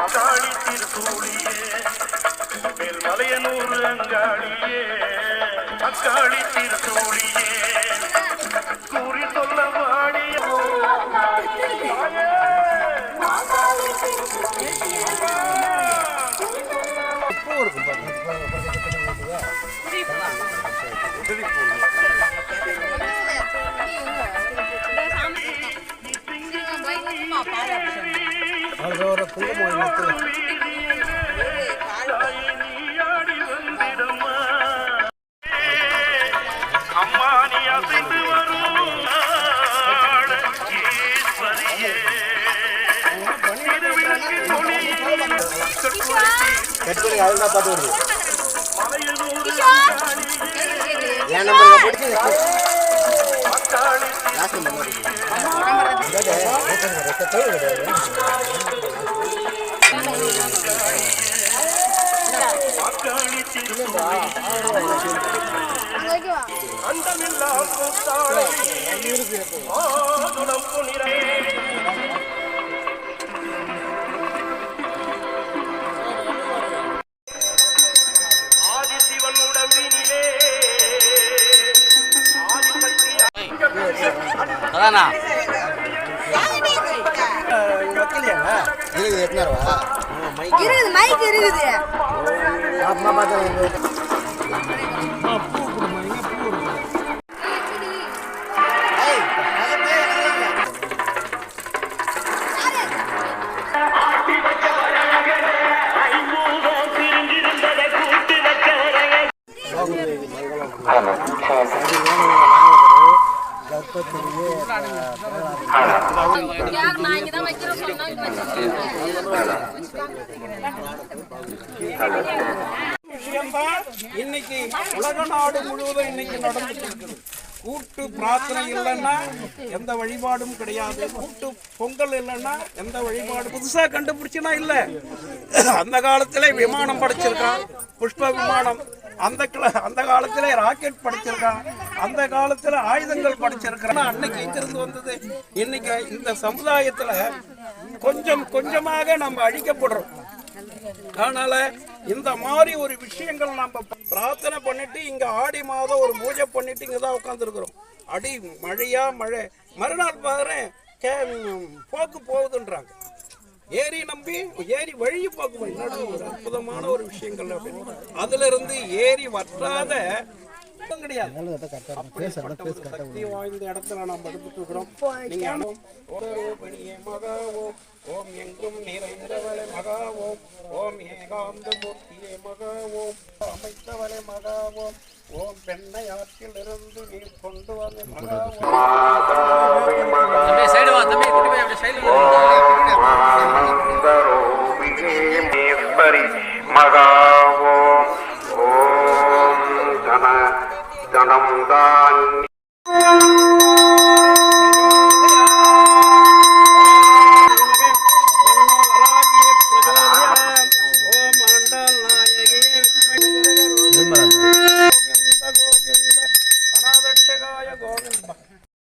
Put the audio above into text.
அங்காளி திருத்தூளியே மேல்மலையனூர் அங்காளியே. அங்காளி திருத்தூளியே கூறி சொல்ல வாடிய தாயே! தாயே, என் பிடிச்சி லாஸ்ட் நம்பர் திருத்தூளியே. அண்டமில்லா கூத்தாளே, ஆதுரம் புனிரே. அதானா இருக்குது எத்தனாரவா இருக்குது மைக் இருக்குது அம்மா பார்த்து நான் இங்க தான் வைக்கிறேன் சொன்னாங்க விஷயம்தான் இன்னைக்கு உலக நாடு முழுவதும் இன்னைக்கு நடந்துட்டு இருக்குது கூட்டு பிரார்த்தனை இல்லைன்னா எந்த வழிபாடும் கிடையாது. கூட்டு பொங்கல் இல்லைன்னா எந்த வழிபாடு புதுசா கண்டுபிடிச்சுனா இல்ல. அந்த காலத்திலே விமானம் படைச்சிருக்கான். புஷ்ப விமானம். அந்த அந்த காலத்துல ராக்கெட் படிச்சிருக்கான். அந்த காலத்துல ஆயுதங்கள் படிச்சிருக்கான் அன்னைக்கு இங்கிருந்து வந்தது? இன்னைக்கு இந்த சமுதாயத்துல கொஞ்சம் கொஞ்சமாக நம்ம அழிக்கப்படுறோம். அதனால இந்த மாதிரி ஒரு விஷயங்கள் நம்ம பிரார்த்தனை பண்ணிட்டு இங்க ஆடி மாதம் ஒரு பூஜை பண்ணிட்டு இங்க தான் உட்காந்துருக்குறோம் அடி மழையா மழை. மறுநாள் பாரு கே போக்கு போகுதுன்றாங்க. ஏரி நம்பி ஏரி வழி என்னடா ஒரு அற்புதமான ஒரு விஷயங்கள் அப்படின்னு. அதுல இருந்து ஏரி வற்றாத இடம் கிடையாது. சக்தி வாய்ந்த இடத்துல நாம் இருக்கிறோம் நீங்க மகா ஓம். ஓம் எங்கும் நிறைந்தவளை மகா ஓம். ஓம் ஏகாந்த மூர்த்தியே மகா ஓம். அமைத்தவளை மகா ஓம். ஓம் பெண்ணை ஆற்றில் இருந்து நீர் கொண்டு வந்து மகா ஓம். দান